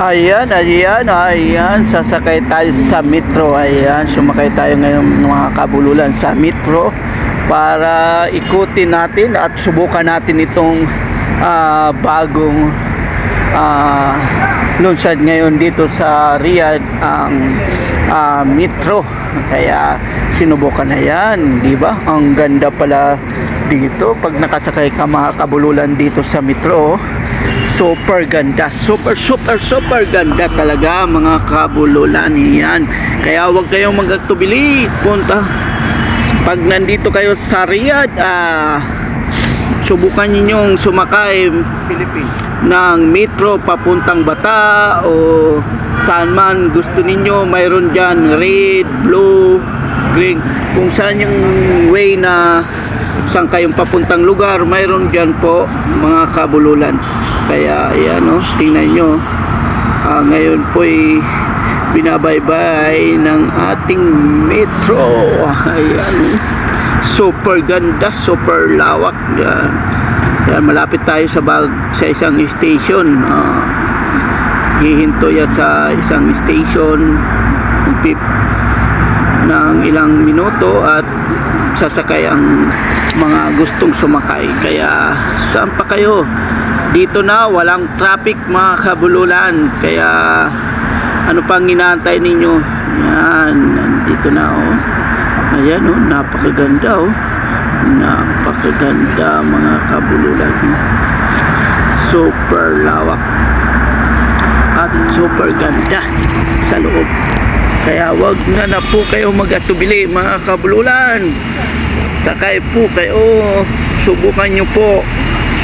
Ayan, ayan, ayan. Sasakay tayo sa metro. Ayan, sumakay tayo ngayon mga kabululan sa metro para ikutin natin at subukan natin itong ah, bagong ah, lunsad ngayon dito sa Riyadh ang ah, metro. Kaya sinubukan na yan, di ba? Ang ganda pala dito pag nakasakay ka mga kabululan dito sa metro. Super ganda, super super super ganda talaga mga kabululan yan. Kaya huwag kayong magtubili, punta. Pag nandito kayo sa Riyadh, ah, subukan ninyong sumakay Philippines. ng metro papuntang Bata o saan man gusto ninyo mayroon dyan red, blue, green kung saan yung way na saan kayong papuntang lugar? Mayroon dyan po mga kabululan. Kaya ayan o tingnan nyo. Ah, ngayon po ay binabaybay ng ating metro. Ayan. Oh. super ganda super lawak yan yan, malapit tayo sa bag sa isang station. Ah, hihinto yan sa isang station ng ilang minuto at sasakay ang mga gustong sumakay. Kaya saan pa kayo? Dito na, walang traffic mga kabululan. Kaya ano pang inaantay ninyo? Yan, nandito na oh. Ayan oh, napakaganda oh napakaganda mga kabululan super lawak at super ganda sa loob kaya wag na na po kayo magatubili mga kabululan. Sakay po kayo. Subukan nyo po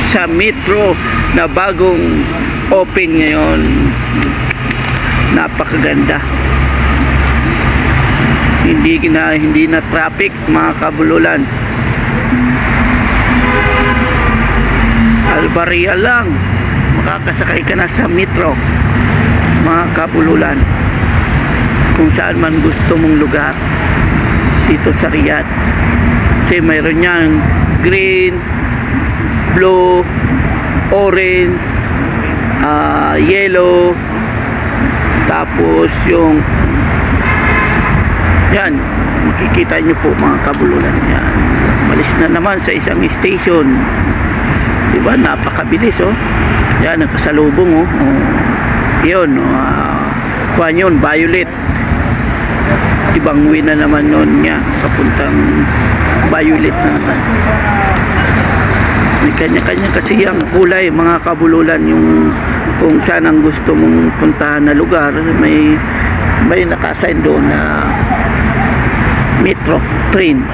sa metro na bagong open ngayon. Napakaganda. Hindi na hindi na traffic mga kabululan. Albaria lang. Makakasakay ka na sa metro mga kabululan kung saan man gusto mong lugar dito sa Riyadh. Kasi mayroon yan green blue orange ah, yellow tapos yung yan makikita nyo po mga kabululan yan. Malis na naman sa isang station. Diba? Napakabilis oh. Yan nagkasalubong oh, oh. yun uh, kuhan yun violet ibang way na naman nun niya papuntang violet na naman may kanya-kanya kasi ang kulay mga kabululan yung kung saan ang gusto mong puntahan na lugar may may nakasign doon na metro train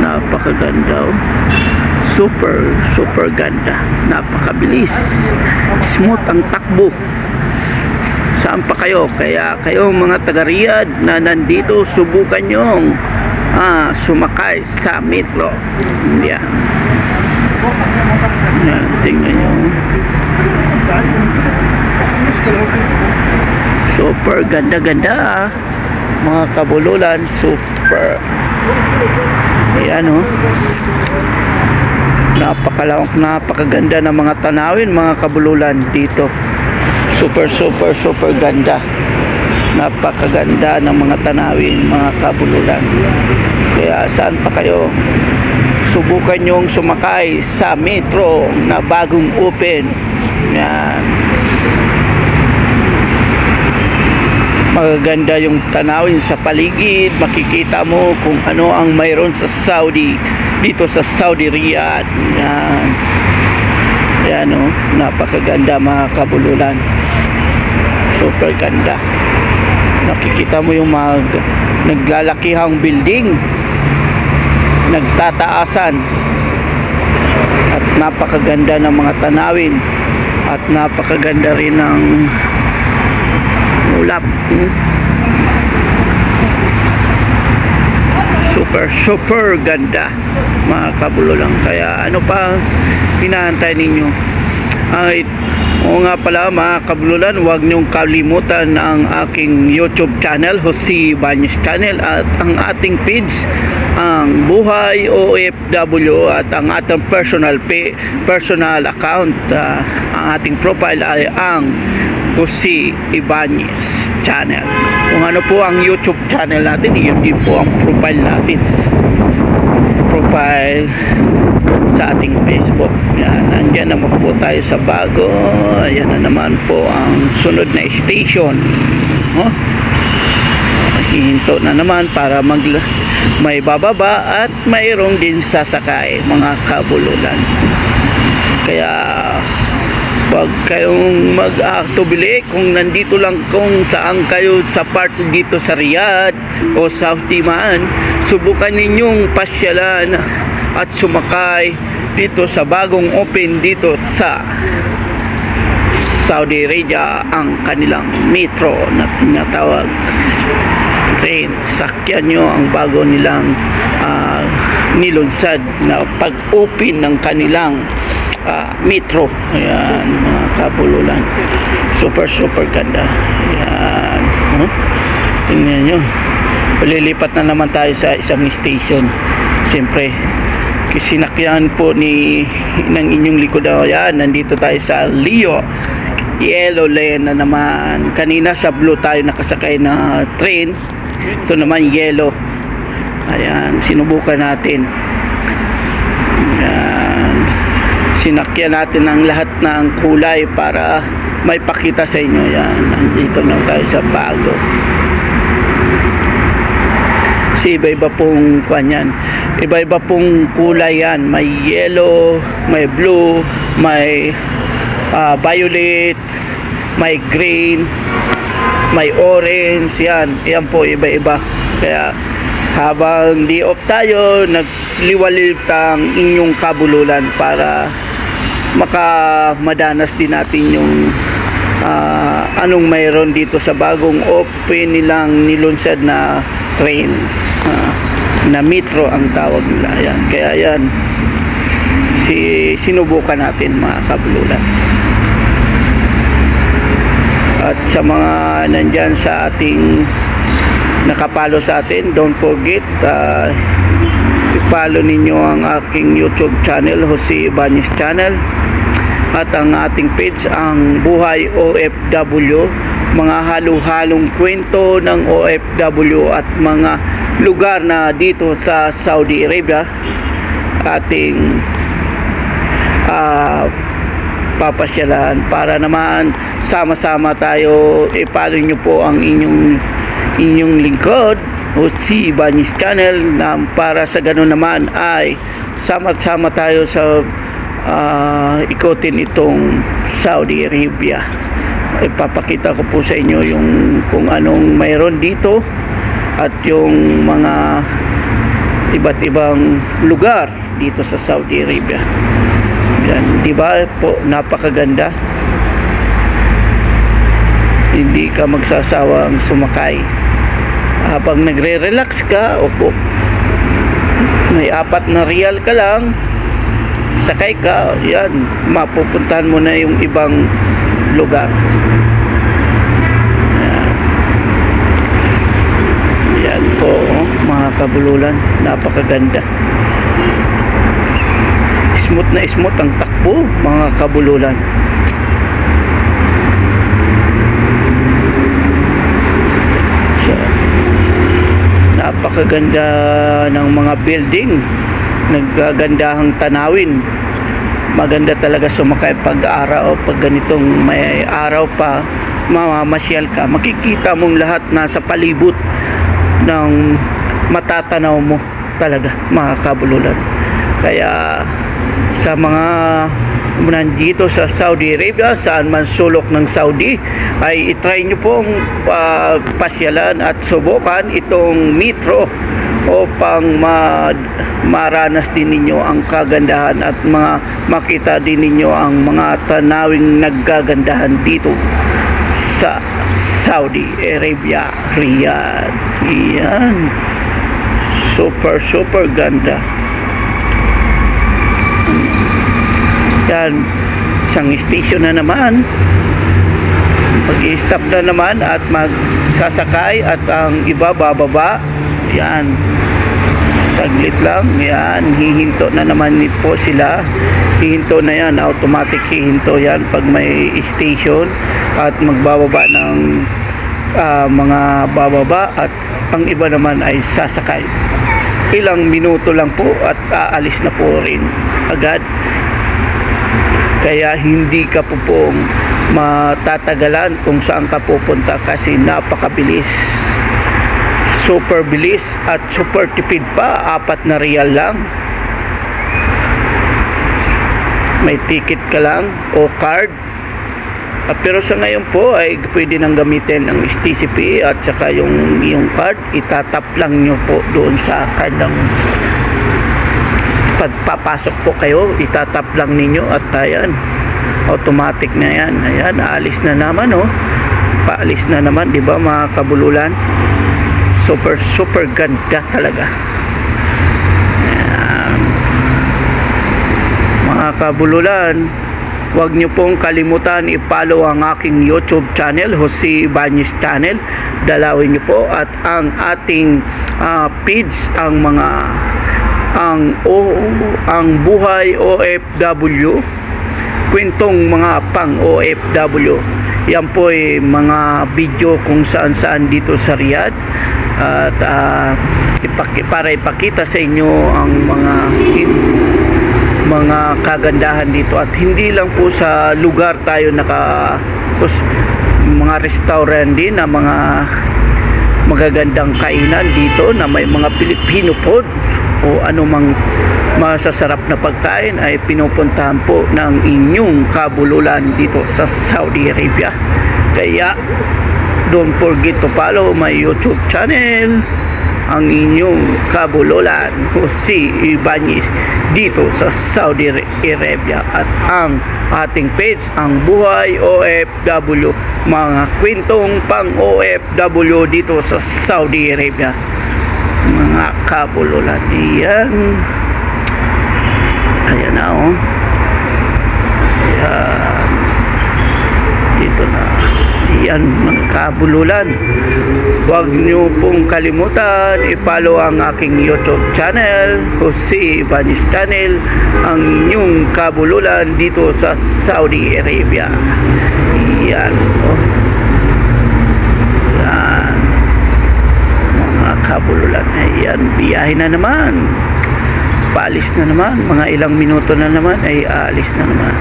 napakaganda oh. Super super ganda. Napakabilis. Smooth ang takbo. Saan pa kayo? Kaya kayo mga taga Riyadh na nandito subukan nyong ah, sumakay sa metro. Yan. Yan tingnan nyo. Super ganda ganda ah. mga kabululan super. Ayan oh. Napakalawak, napakaganda ng mga tanawin, mga kabululan dito. Super, super, super ganda. Napakaganda ng mga tanawin, mga kabululan. Kaya saan pa kayo? Subukan nyong sumakay sa metro na bagong open. Yan. magaganda yung tanawin sa paligid makikita mo kung ano ang mayroon sa Saudi dito sa Saudi Riyadh. Yan. Yan o napakaganda mga kabululan. Super ganda. Nakikita mo yung mag naglalakihang building. Nagtataasan. At napakaganda ng mga tanawin. At napakaganda rin ng ulap. Hmm? super super ganda mga kabululang kaya ano pa hinahantay ninyo ay Oo nga pala mga kabululan, huwag niyong kalimutan ang aking YouTube channel, Jose Banyes Channel at ang ating page, ang Buhay OFW at ang ating personal personal account, ah, ang ating profile ay ang Jose Ibanez Channel. Kung ano po ang YouTube channel natin, yun din po ang profile natin. Profile sa ating Facebook. Yan, andyan naman po tayo sa bago. Ayan na naman po ang sunod na station. Oh. Hihinto na naman para mag may bababa at mayroong din sasakay mga kabululan. Kaya wag kayong mag-aktubili kung nandito lang kung saan kayo sa part dito sa Riyadh o Saudi man subukan ninyong pasyalan at sumakay dito sa bagong open dito sa Saudi Arabia ang kanilang metro na tinatawag. Train sakyan nyo ang bago nilang ah, nilunsad na pag-open ng kanilang ah, metro. Ayan mga kabululan. Super super ganda. Ayan oh, tingnan nyo. Lilipat na naman tayo sa isang station. Siyempre sinakyan po ni ng inyong likod. Ayan nandito tayo sa Leo. Yellow lane na naman. Kanina sa blue tayo nakasakay na train. Ito naman yellow ayan sinubukan natin. Ayan. Sinakyan natin ang lahat ng kulay para may pakita sa inyo. Yan nandito na tayo sa bago. Si iba-iba pong kanyan iba-iba pong kulay yan. May yellow may blue may ah, violet may green may orange. Yan yan po iba-iba. Kaya habang di off tayo nagliwalit ang inyong kabululan para makamadanas din natin yung ah, anong mayroon dito sa bagong open nilang nilunsad na train ah, na metro ang tawag nila. Yan kaya yan si sinubukan natin mga kabululan. At sa mga nandyan sa ating nakapalo sa atin. Don't forget uh, i-follow ninyo ang aking youtube channel Jose Ibanez channel. At ang ating page ang Buhay OFW mga halo-halong kwento ng OFW at mga lugar na dito sa Saudi Arabia. Ating ah, papasyalan para naman sama-sama tayo. I-follow nyo po ang inyong inyong lingkod o si Banis Channel na para sa ganun naman ay sama-sama tayo sa ah, ikotin itong Saudi Arabia. Ipapakita ko po sa inyo yung kung anong mayroon dito at yung mga iba't ibang lugar dito sa Saudi Arabia. Yan, di ba po? Napakaganda. Hindi ka magsasawang sumakay habang nagre-relax ka opo may apat na real ka lang sakay ka yan mapupuntahan mo na yung ibang lugar. Yan, yan po mga kabululan. Napakaganda. Smooth na smooth ang takbo mga kabululan napakaganda ng mga building. Naggagandahang tanawin. Maganda talaga sumakay pag araw pag ganitong may araw pa. Mamamasyal ka. Makikita mong lahat nasa palibot ng matatanaw mo talaga mga kabululan. Kaya sa mga nandito sa Saudi Arabia saan man sulok ng Saudi ay itry nyo pong uh, pasyalan at subukan itong metro upang ma maranas din ninyo ang kagandahan at mga makita din ninyo ang mga tanawing naggagandahan dito sa Saudi Arabia. Riyadh. Yan. Super super ganda yan isang station na naman. Mag-stop na naman at magsasakay at ang iba bababa. Yan. Saglit lang. Yan. Hihinto na naman po sila. Hihinto na yan. Automatic hihinto yan pag may station at magbababa ng ah, mga bababa at ang iba naman ay sasakay. Ilang minuto lang po at aalis na po rin agad kaya hindi ka po pong matatagalan kung saan ka pupunta kasi napakabilis. Super bilis at super tipid pa. Apat na real lang. May ticket ka lang o card. Ah, pero sa ngayon po ay pwede nang gamitin ang STCP at saka yung yung card. Itatap lang nyo po doon sa kanyang pagpapasok po kayo itatap lang ninyo at ayan automatic na yan ayan aalis na naman oh paalis na naman di ba mga kabululan super super ganda talaga ayan. mga kabululan Huwag niyo pong kalimutan i-follow ang aking YouTube channel, Jose Ibanez Channel. Dalawin niyo po at ang ating ah, page ang mga ang o ang buhay OFW kwentong mga pang OFW yan po ay mga video kung saan saan dito sa Riyadh. At ah, ipaki, para ipakita sa inyo ang mga mga kagandahan dito. At hindi lang po sa lugar tayo naka mga restaurant din na mga magagandang kainan dito na may mga Pilipino food o anumang masasarap na pagkain ay pinupuntahan po ng inyong kabululan dito sa Saudi Arabia. Kaya don't forget to follow my YouTube channel ang inyong kabululan Jose Ibanez dito sa Saudi Arabia. At ang ating page ang buhay OFW mga kwentong pang OFW dito sa Saudi Arabia mga kabululan. Iyan ayan na oh. Ayan. Dito na. Yan mga kabululan. Huwag nyo pong kalimutan i-follow ang aking youtube channel Jose Ibanez channel ang inyong kabululan dito sa Saudi Arabia. Yan oh. yan mga kabululan ayan biyahe na naman paalis na naman mga ilang minuto na naman ay aalis na naman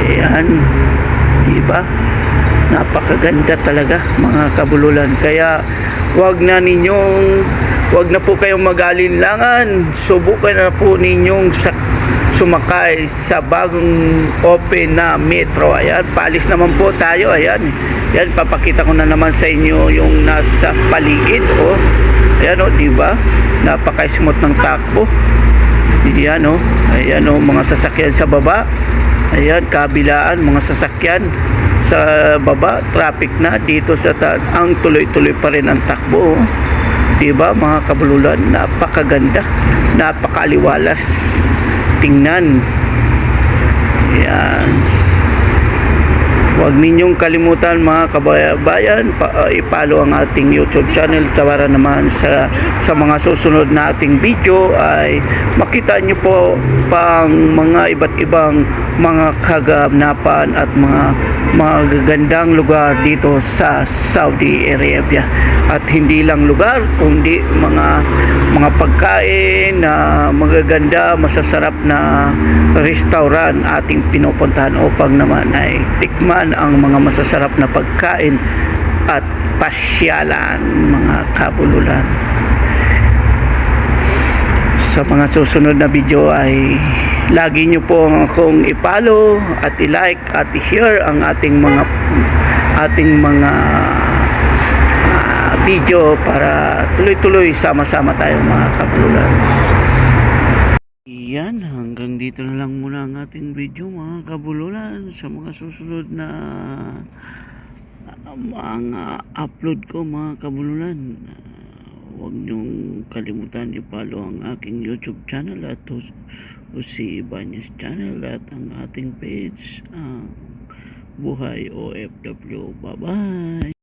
Ayan. Di ba? Napakaganda talaga mga kabululan. Kaya wag na ninyong wag na po kayong magalinlangan. Subukan na po ninyong sa, sumakay sa bagong open na metro. Ayan, palis naman po tayo. Ayan. Yan, papakita ko na naman sa inyo yung nasa paligid. Oh. Ayan, oh, di ba? Napaka-smooth ng takbo. Ayan, oh. Ayan, oh, mga sasakyan sa baba. Ayan, kabilaan, mga sasakyan sa baba, traffic na dito sa ta- ang tuloy-tuloy pa rin ang takbo. oh. 'Di ba, mga kabululan, napakaganda, napakaliwalas tingnan. Ayan. Huwag ninyong kalimutan mga kababayan, pa, uh, i-follow ang ating YouTube channel para naman sa sa mga susunod na ating video ay makita nyo po pang mga iba't ibang mga kaganapan at mga magagandang lugar dito sa Saudi Arabia. At hindi lang lugar, kundi mga mga pagkain na magaganda, masasarap na restaurant ating pinupuntahan upang naman ay tikman ang mga masasarap na pagkain at pasyalan mga kabululan sa mga susunod na video ay lagi nyo po akong i-follow at i-like at i-share ang ating mga ating mga ah, video para tuloy-tuloy sama-sama tayo mga kabululan yan, hanggang dito na lang muna ang ating video mga kabululan sa mga susunod na ah, mga upload ko mga kabululan huwag niyong kalimutan i-follow ang aking YouTube channel at Jose Ibanez channel at ang ating page ang Buhay OFW. Bye-bye!